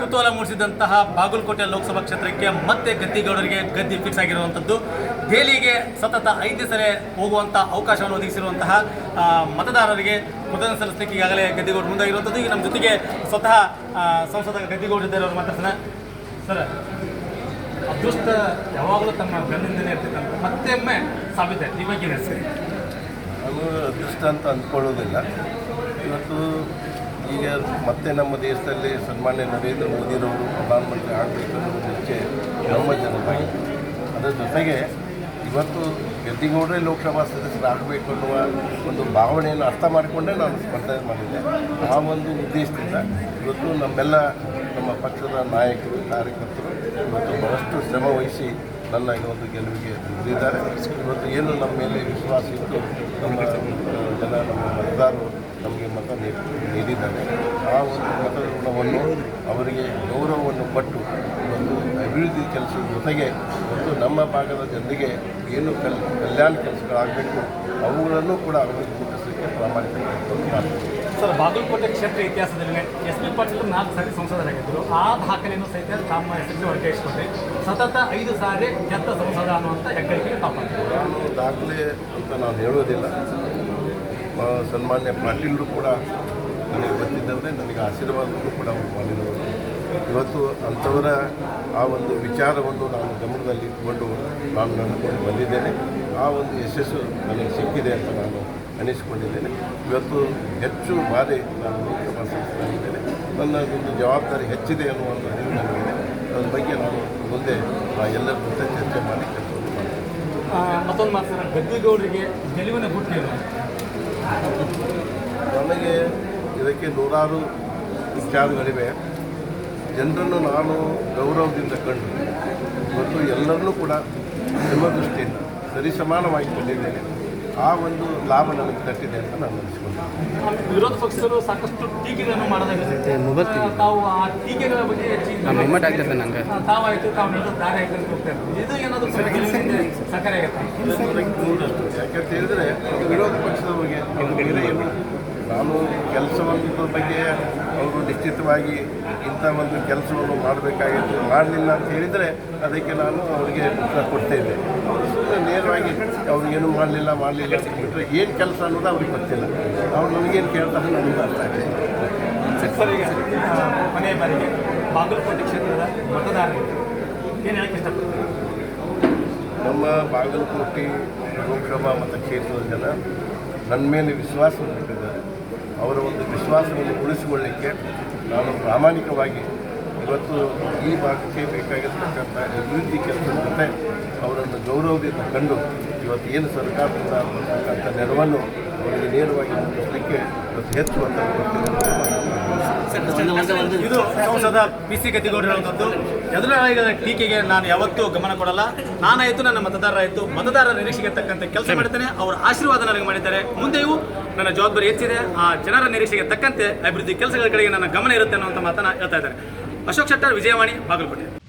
ಕುತೂಹಲ ಮೂಡಿಸಿದಂತಹ ಬಾಗಲಕೋಟೆ ಲೋಕಸಭಾ ಕ್ಷೇತ್ರಕ್ಕೆ ಮತ್ತೆ ಗದ್ದಿಗೌಡರಿಗೆ ಗದ್ದಿ ಫಿಕ್ಸ್ ಆಗಿರುವಂಥದ್ದು ದೆಹಲಿಗೆ ಸತತ ಐದು ಸಲ ಹೋಗುವಂಥ ಅವಕಾಶವನ್ನು ಒದಗಿಸಿರುವಂತಹ ಮತದಾರರಿಗೆ ಮತದಾನ ಸಲ್ಲಿಸಲಿಕ್ಕೆ ಈಗಾಗಲೇ ಗದ್ದಿಗೌಡರು ಮುಂದಾಗಿರುವಂಥದ್ದು ಈಗ ನಮ್ಮ ಜೊತೆಗೆ ಸ್ವತಃ ಸಂಸದ ಗದ್ದಿಗೌಡರು ಇದ್ದಾರೆ, ಅವರು ಮಾತಾಡ್ತಾನೆ ಸರ್, ಅದೃಷ್ಟ ಯಾವಾಗಲೂ ತಮ್ಮ ಬೆನ್ನಿಂದಲೇ ಇರ್ತಕ್ಕಂಥ, ಮತ್ತೊಮ್ಮೆ ಸಾಬೀತಾಯ್ತು. ಸಾಬೀತೆ ನಿಮಗೆ ಸರಿ ಅದು ಅದೃಷ್ಟ ಅಂತ ಅಂದ್ಕೊಳ್ಳೋದಿಲ್ಲ. ಇವತ್ತು ಈಗ ಮತ್ತೆ ನಮ್ಮ ದೇಶದಲ್ಲಿ ಸನ್ಮಾನ್ಯ ನರೇಂದ್ರ ಮೋದಿರವರು, ಪ್ರಧಾನಮಂತ್ರಿ ಆಗಬೇಕು ಅನ್ನೋ ಇಚ್ಛೆ ನಮ್ಮ ಜನರಾಗಿದೆ ಅದರ ಜೊತೆಗೆ ಇವತ್ತು ಗೆದ್ದಿಗೌಡರೇ ಲೋಕಸಭಾ ಸದಸ್ಯರಾಗಬೇಕು ಅನ್ನುವ ಒಂದು ಭಾವನೆಯನ್ನು ಅರ್ಥ ಮಾಡಿಕೊಂಡೇ ನಾನು ಸ್ಪರ್ಧೆ ಮಾಡಿದ್ದೆ. ಆ ಒಂದು ಉದ್ದೇಶದಿಂದ ಇವತ್ತು ನಮ್ಮೆಲ್ಲ ನಮ್ಮ ಪಕ್ಷದ ನಾಯಕರು, ಕಾರ್ಯಕರ್ತರು ಇವತ್ತು ಬಹಳಷ್ಟು ಶ್ರಮ ವಹಿಸಿ ನನ್ನ ಇವತ್ತು ಗೆಲುವಿಗೆ ದುಡಿದಿದ್ದಾರೆ ಇವತ್ತು ಏನು ನಮ್ಮ ಮೇಲೆ ವಿಶ್ವಾಸ ಇತ್ತು, ನಮ್ಮ ಜನ, ನಮ್ಮ ಮತದಾರರು ನಮಗೆ ಮತ ನೀಡಿದ್ದಾರೆ. ಆ ಒಂದು ಮತದಾನವನ್ನು ಅವರಿಗೆ ಗೌರವವನ್ನು ಕೊಟ್ಟು ಒಂದು ಅಭಿವೃದ್ಧಿ ಕೆಲಸದ ಜೊತೆಗೆ ಒಂದು ನಮ್ಮ ಭಾಗದ ಜನರಿಗೆ ಏನು ಕಲ್ ಕಲ್ಯಾಣ ಕೆಲಸಗಳಾಗಬೇಕು ಅವುಗಳನ್ನು ಕೂಡ ಅಭಿವೃದ್ಧಿ ಮುಟ್ಟಿಸಲಿಕ್ಕೆ ಪ್ರಾಮಾಣಿಕ ಸರ್ ಬಾಗಲಕೋಟೆ ಕ್ಷೇತ್ರ ಇತಿಹಾಸದಲ್ಲಿ ಎಸ್ ಪಿ ಪಾಟೀಲ್ ನಾಲ್ಕು ಸಾರಿ ಸಂಸದರಾಗಿದ್ದರು. ಆ ದಾಖಲೆಯನ್ನು ಸಹಿತ ತಮ್ಮ ಹೆಸರಿಗೆ ವರ್ಗಾಯಿಸಿಕೊಂಡೆ ಸತತ ಐದು ಸಾರಿ ಗೆದ್ದ ಸಂಸದ ಅನ್ನುವಂಥ ಹೆಗ್ಗಳಿಕೆಗೆ ತಾಪಾಗ್ತದೆ ನಾನು ದಾಖಲೆ ಅಂತ ನಾನು ಹೇಳೋದಿಲ್ಲ ಸನ್ಮಾನ್ಯ ಪಾಟೀಲರು ಕೂಡ ನನಗೆ ಬಂದಿದ್ದಂದರೆ ನನಗೆ ಆಶೀರ್ವಾದವನ್ನು ಕೂಡ ಅವರು ಇವತ್ತು ಅಂಥವರ ಆ ಒಂದು ವಿಚಾರವನ್ನು ನಾನು ಗಮನದಲ್ಲಿ ಇಟ್ಕೊಂಡು ನಾನು ನಡೆದುಕೊಂಡು ಬಂದಿದ್ದೇನೆ. ಆ ಒಂದು ಯಶಸ್ಸು ನನಗೆ ಸಿಕ್ಕಿದೆ ಅಂತ ನಾನು ಅನಿಸಿಕೊಂಡಿದ್ದೇನೆ. ಇವತ್ತು ಹೆಚ್ಚು ಬಾರಿ ನಾನು ಲೋಕಸಭಾ ಸದಸ್ಯರಾಗಿದ್ದೇನೆ. ನನ್ನ ಒಂದು ಜವಾಬ್ದಾರಿ ಹೆಚ್ಚಿದೆ ಅನ್ನುವ ಒಂದು ಅರಿವು ನನಗಿದೆ. ಅದ್ರ ಬಗ್ಗೆ ನಾನು ಮುಂದೆ ಆ ಎಲ್ಲರ ಜೊತೆ ಚರ್ಚೆ ಮಾಡಿ ಕೆಲಸವನ್ನು ಮಾಡ್ತೀನಿ ಮತ್ತೊಂದು ಮಾತು ಗದ್ದಿಗೌಡರಿಗೆ ಗೆಲುವಿನ ಗುಟ್ಟಿರು ನನಗೆ ಇದಕ್ಕೆ ನೂರಾರು ವಿಚಾರಗಳಿವೆ ಜನರನ್ನು ನಾನು ಗೌರವದಿಂದ ಕಂಡು ಮತ್ತು ಎಲ್ಲರನ್ನೂ ಕೂಡ ದೃಷ್ಟಿಯಿಂದ ಸರಿಸಮಾನವಾಗಿ ಕಂಡಿದ್ದೇನೆ. ಆ ಒಂದು ಲಾಭ ನನಗೆ ತಟ್ಟಿದೆ ಅಂತ ನಾನು ಅನಿಸ್ಕೊಂಡೆ ವಿರೋಧ ಪಕ್ಷದವರು ಸಾಕಷ್ಟು ಟೀಕೆಗಳನ್ನು ಮಾಡೋದಾಗಿದೆ ತಾವು ಆ ಟೀಕೆಗಳ ಬಗ್ಗೆ ಹೆಚ್ಚಿನ ನಂಗೆ. ತಾವಾಯ್ತು ತಾವು ದಾರಿ ಆಯ್ತು ಅಂತ ಹೋಗ್ತಾ ಇರ್ತೀವಿ. ಇದು ಏನಾದರೂ ಸಹಕಾರಿ ಆಗುತ್ತೆ? ಯಾಕಂತ ಹೇಳಿದ್ರೆ ವಿರೋಧ ಪಕ್ಷದ ಬಗ್ಗೆ ಏನು ನಾನು ಕೆಲಸವನ್ನು ಬಗ್ಗೆ ಅವರು ನಿಶ್ಚಿತವಾಗಿ ಇಂಥ ಒಂದು ಕೆಲಸವನ್ನು ಮಾಡಬೇಕಾಗಿತ್ತು. ಮಾಡಲಿಲ್ಲ ಅಂತ ಹೇಳಿದರೆ ಅದಕ್ಕೆ ನಾನು ಅವರಿಗೆ ಉತ್ತರ ಕೊಡ್ತೇನೆ ಅವರು ಸುಮ್ಮನೆ ನೇರವಾಗಿ ಏನು ಮಾಡಲಿಲ್ಲ ಮಾಡಲಿಲ್ಲ ಅಂತ ಬಿಟ್ಟರೆ ಏನು ಕೆಲಸ ಅನ್ನೋದು ಅವ್ರಿಗೆ ಗೊತ್ತಿಲ್ಲ. ಅವ್ರು ನನಗೇನು ಕೇಳ್ತಾರೆ ನನಗೆ ಅರ್ಥ ಆಗಿದೆ ಮನೆ ಬಾರಿಗೆ ಬಾಗಲಕೋಟೆ ಕ್ಷೇತ್ರದ ಮತದಾರರಿಗೆ ಏನು ಹೇಳಕ್ಕೆ ಇಷ್ಟಪಡ್ತೀವಿ ನಮ್ಮ ಬಾಗಲಕೋಟೆ ಲೋಕಸಭಾ ಮತಕ್ಷೇತ್ರದ ಜನ ನನ್ನ ಮೇಲೆ ವಿಶ್ವಾಸವನ್ನು ಇಟ್ಟಿದ್ದಾರೆ ಅವರ ಒಂದು ವಿಶ್ವಾಸವನ್ನು ಉಳಿಸಿಕೊಳ್ಳಿಕ್ಕೆ ನಾನು ಪ್ರಾಮಾಣಿಕವಾಗಿ ಇವತ್ತು ಈ ಭಾಗಕ್ಕೆ ಬೇಕಾಗಿರ್ತಕ್ಕಂಥ ಅಭಿವೃದ್ಧಿ ಕೆಲಸದ ಜೊತೆ ಅವರನ್ನು ಗೌರವದಿಂದ ಕಂಡು ಇವತ್ತು ಏನು ಸರ್ಕಾರದಿಂದ ಅಂತ ನೆರವನ್ನು ಅವರಿಗೆ ನೇರವಾಗಿ ಮುಟ್ಟಿಸಲಿಕ್ಕೆ ಇವತ್ತು ಹೆಚ್ಚು ಅಂತ ಇದು ಸಂಸದ ಪಿ ಸಿ ಎದುರಾಳಿಗಳ ಟೀಕೆಗೆ ನಾನು ಯಾವತ್ತೂ ಗಮನ ಕೊಡಲ್ಲ. ನಾನಾಯಿತು ನನ್ನ ಮತದಾರರಾಯಿತು ಮತದಾರರ ನಿರೀಕ್ಷೆಗೆ ತಕ್ಕಂತೆ ಕೆಲಸ ಮಾಡ್ತೇನೆ. ಅವರ ಆಶೀರ್ವಾದ ನನಗೆ ಮಾಡಿದ್ದಾರೆ. ಮುಂದೆಯೂ ನನ್ನ ಜವಾಬ್ದಾರಿ ಹೆಚ್ಚಿದೆ. ಆ ಜನರ ನಿರೀಕ್ಷೆಗೆ ತಕ್ಕಂತೆ ಅಭಿವೃದ್ಧಿ ಕೆಲಸಗಳ ಕಡೆಗೆ ನನ್ನ ಗಮನ ಇರುತ್ತೆ ಅನ್ನುವಂಥ ಮಾತನ್ನ ಹೇಳ್ತಾ ಇದ್ದಾರೆ. ಅಶೋಕ್ ಶೆಟ್ಟರ್ ವಿಜಯವಾಣಿ ಬಾಗಲಕೋಟೆ.